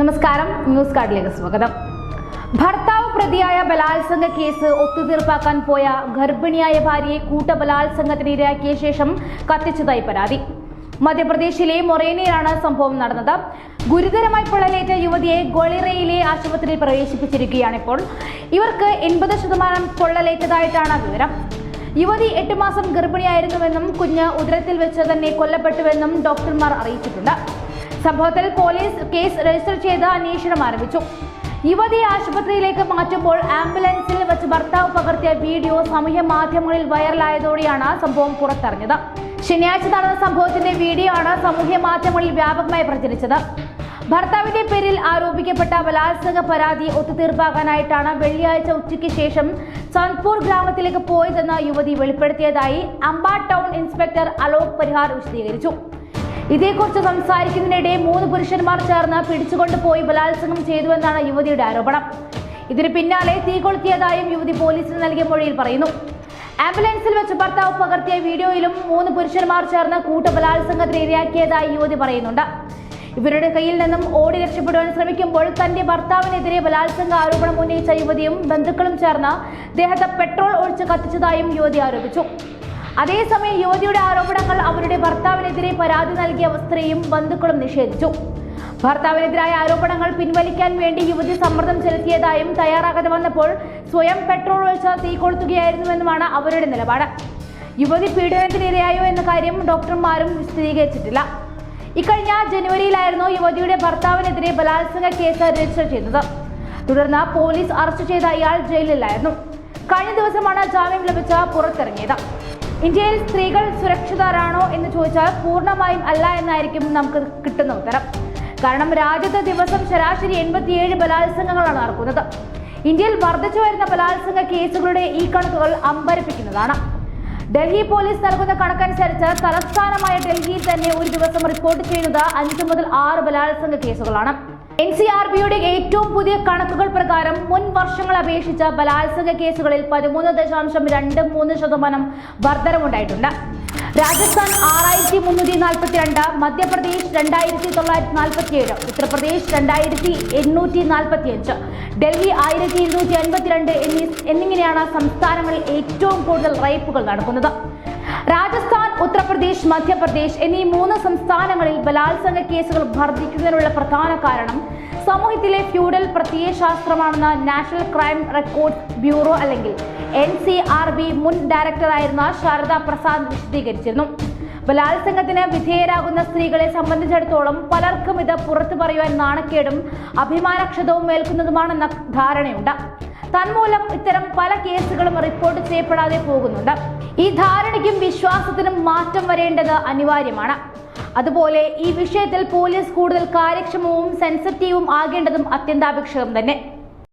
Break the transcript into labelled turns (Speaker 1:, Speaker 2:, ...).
Speaker 1: നമസ്കാരം ന്യൂസ് കാർഡിലേക്ക് സ്വാഗതം. ഭർത്താവ് പ്രതിയായ ബലാത്സംഗ കേസ് ഒത്തുതീർപ്പാക്കാൻ പോയ ഗർഭിണിയായ ഭാര്യയെ കൂട്ടബലാത്സംഗത്തിന് ഇരയാക്കിയ ശേഷം കത്തിച്ചതായി പരാതി. മധ്യപ്രദേശിലെ മൊറേനയിലാണ് സംഭവം നടന്നത്. ഗുരുതരമായി പൊള്ളലേറ്റ യുവതിയെ ഗൊളിറയിലെ ആശുപത്രിയിൽ പ്രവേശിപ്പിച്ചിരിക്കുകയാണ് ഇപ്പോൾ ഇവർക്ക് എൺപത് ശതമാനം പൊള്ളലേറ്റതായിട്ടാണ് വിവരം. യുവതി എട്ട് മാസം ഗർഭിണിയായിരുന്നുവെന്നും കുഞ്ഞ് ഉദരത്തിൽ വെച്ച് തന്നെ കൊല്ലപ്പെട്ടുവെന്നും ഡോക്ടർമാർ അറിയിച്ചിട്ടുണ്ട്. സംഭവത്തിൽ പോലീസ് കേസ് രജിസ്റ്റർ ചെയ്ത് അന്വേഷണം ആരംഭിച്ചു. യുവതി ആശുപത്രിയിലേക്ക് മാറ്റുമ്പോൾ ആംബുലൻസിൽ വെച്ച് ഭർത്താവ് പകർത്തിയ വീഡിയോ സമൂഹ മാധ്യമങ്ങളിൽ വൈറലായതോടെയാണ് സംഭവം പുറത്തറിഞ്ഞത്. ശനിയാഴ്ച നടന്ന സംഭവത്തിന്റെ വീഡിയോ ആണ് സമൂഹ മാധ്യമങ്ങളിൽ വ്യാപകമായി പ്രചരിച്ചത്. ഭർത്താവിന്റെ പേരിൽ ആരോപിക്കപ്പെട്ട ബലാത്സംഗ പരാതി ഒത്തുതീർപ്പാക്കാനായിട്ടാണ് വെള്ളിയാഴ്ച ഉച്ചയ്ക്ക് ശേഷം സന്ത്പൂർ ഗ്രാമത്തിലേക്ക് പോയതെന്ന് യുവതി വെളിപ്പെടുത്തിയതായി അമ്പ ടൗൺ ഇൻസ്പെക്ടർ അലോക് പരിഹാർ വിശദീകരിച്ചു. ഇതേക്കുറിച്ച് സംസാരിക്കുന്നതിനിടെ മൂന്ന് പുരുഷന്മാർ ചേർന്ന് പിടിച്ചുകൊണ്ടുപോയി ബലാത്സംഗം ചെയ്തുവെന്നാണ് യുവതിയുടെ ആരോപണം. ഇതിന് പിന്നാലെ തീ കൊളുത്തിയതായും യുവതി പോലീസിന് നൽകിയ മൊഴിയിൽ പറയുന്നു. ആംബുലൻസിൽ വെച്ച് ഭർത്താവ് പകർത്തിയ വീഡിയോയിലും മൂന്ന് പുരുഷന്മാർ ചേർന്ന് കൂട്ടബലാത്സംഗത്തിന് ഇരയാക്കിയതായി യുവതി പറയുന്നുണ്ട്. ഇവരുടെ കയ്യിൽ നിന്നും ഓടി രക്ഷപ്പെടുവാൻ ശ്രമിക്കുമ്പോൾ തന്റെ ഭർത്താവിനെതിരെ ബലാത്സംഗ ആരോപണം ഉന്നയിച്ച യുവതിയും ബന്ധുക്കളും ചേർന്ന് ദേഹത്തെ പെട്രോൾ ഒഴിച്ച് കത്തിച്ചതായും യുവതി ആരോപിച്ചു. അതേസമയം യുവതിയുടെ ആരോപണങ്ങൾ അവരുടെ ഭർത്താവിനെതിരെ പരാതി നൽകിയ സ്ത്രീയും ബന്ധുക്കളും നിഷേധിച്ചു. ഭർത്താവിനെതിരായ ആരോപണങ്ങൾ പിൻവലിക്കാൻ വേണ്ടി യുവതി സമ്മർദ്ദം ചെലുത്തിയതായും തയ്യാറാകാതെ വന്നപ്പോൾ സ്വയം പെട്രോൾ ഒഴിച്ച് തീ കൊളുത്തുകയായിരുന്നുവെന്നുമാണ് അവരുടെ നിലപാട്. യുവതി പീഡനത്തിനിരയായോ എന്ന കാര്യം ഡോക്ടർമാരും സ്ഥിരീകരിച്ചിട്ടില്ല ഇക്കഴിഞ്ഞ ജനുവരിയിലായിരുന്നു യുവതിയുടെ ഭർത്താവിനെതിരെ ബലാത്സംഗ കേസ് രജിസ്റ്റർ ചെയ്തത്. തുടർന്ന് പോലീസ് അറസ്റ്റ് ചെയ്ത ഇയാൾ ജയിലിലായിരുന്നു. കഴിഞ്ഞ ദിവസമാണ് ജാമ്യം ലഭിച്ച പുറത്തിറങ്ങിയത്. ഇന്ത്യയിൽ സ്ത്രീകൾ സുരക്ഷിതരാണോ എന്ന് ചോദിച്ചാൽ പൂർണമായും അല്ല എന്നായിരിക്കും നമുക്ക് കിട്ടുന്ന ഉത്തരം. കാരണം രാജ്യത്ത് ദിവസം ശരാശരി എൺപത്തിയേഴ് ബലാത്സംഗങ്ങളാണ് നടക്കുന്നത്. ഇന്ത്യയിൽ വർദ്ധിച്ചു വരുന്ന ബലാത്സംഗ കേസുകളുടെ ഈ കണക്കുകൾ അമ്പരപ്പിക്കുന്നതാണ്. ഡൽഹി പോലീസ് നൽകുന്ന കണക്കനുസരിച്ച് തലസ്ഥാനമായ ഡൽഹിയിൽ തന്നെ ഒരു ദിവസം റിപ്പോർട്ട് ചെയ്യുന്നത് അഞ്ച് മുതൽ ആറ് ബലാത്സംഗ കേസുകളാണ്. എൻ സി ആർ ബിയുടെ ഏറ്റവും പുതിയ കണക്കുകൾ പ്രകാരം മുൻ വർഷങ്ങളെ അപേക്ഷിച്ച ബലാത്സംഗ കേസുകളിൽ പതിമൂന്ന് ദശാംശം രണ്ട് മൂന്ന് ശതമാനം വർധനമുണ്ടായിട്ടുണ്ട് രാജസ്ഥാൻ ആറായിരത്തി മുന്നൂറ്റി നാൽപ്പത്തി രണ്ട് മധ്യപ്രദേശ് രണ്ടായിരത്തി തൊള്ളായിരത്തി നാൽപ്പത്തി ഏഴ് ഉത്തർപ്രദേശ് രണ്ടായിരത്തി എണ്ണൂറ്റി നാൽപ്പത്തി അഞ്ച് ഡൽഹി ആയിരത്തി ഇരുന്നൂറ്റി അൻപത്തിരണ്ട് എന്നീ എന്നിങ്ങനെയാണ് സംസ്ഥാനങ്ങളിൽ ഏറ്റവും കൂടുതൽ റേപ്പുകൾ നടക്കുന്നത്. രാജസ്ഥാൻ ഉത്തർപ്രദേശ് മധ്യപ്രദേശ് എന്നീ മൂന്ന് സംസ്ഥാനങ്ങളിൽ ബലാത്സംഗ കേസുകൾ വർദ്ധിക്കുന്നതിനുള്ള പ്രധാന കാരണം സമൂഹത്തിലെ ഫ്യൂഡൽ പ്രത്യയശാസ്ത്രമാണെന്ന് നാഷണൽ ക്രൈം റെക്കോർഡ്സ് ബ്യൂറോ അല്ലെങ്കിൽ എൻ സി ആർ ബി മുൻ ഡയറക്ടറായിരുന്ന ശാരദ പ്രസാദ് വിശദീകരിച്ചിരുന്നു. ബലാത്സംഗത്തിന് വിധേയരാകുന്ന സ്ത്രീകളെ സംബന്ധിച്ചിടത്തോളം പലർക്കും ഇത് പുറത്തു പറയുവാൻ നാണക്കേടും അഭിമാനക്ഷതവും ഏൽക്കുന്നതുമാണെന്ന ധാരണയുണ്ട്. തന്മൂലം ഇത്തരം പല കേസുകളും റിപ്പോർട്ട് ചെയ്യപ്പെടാതെ പോകുന്നുണ്ട്. ഈ ധാരണയ്ക്കും വിശ്വാസത്തിനും മാറ്റം വരേണ്ടത് അനിവാര്യമാണ്. അതുപോലെ ഈ വിഷയത്തിൽ പോലീസ് കൂടുതൽ കാര്യക്ഷമവും സെൻസിറ്റീവും ആകേണ്ടതും അത്യന്താപേക്ഷിതം തന്നെ.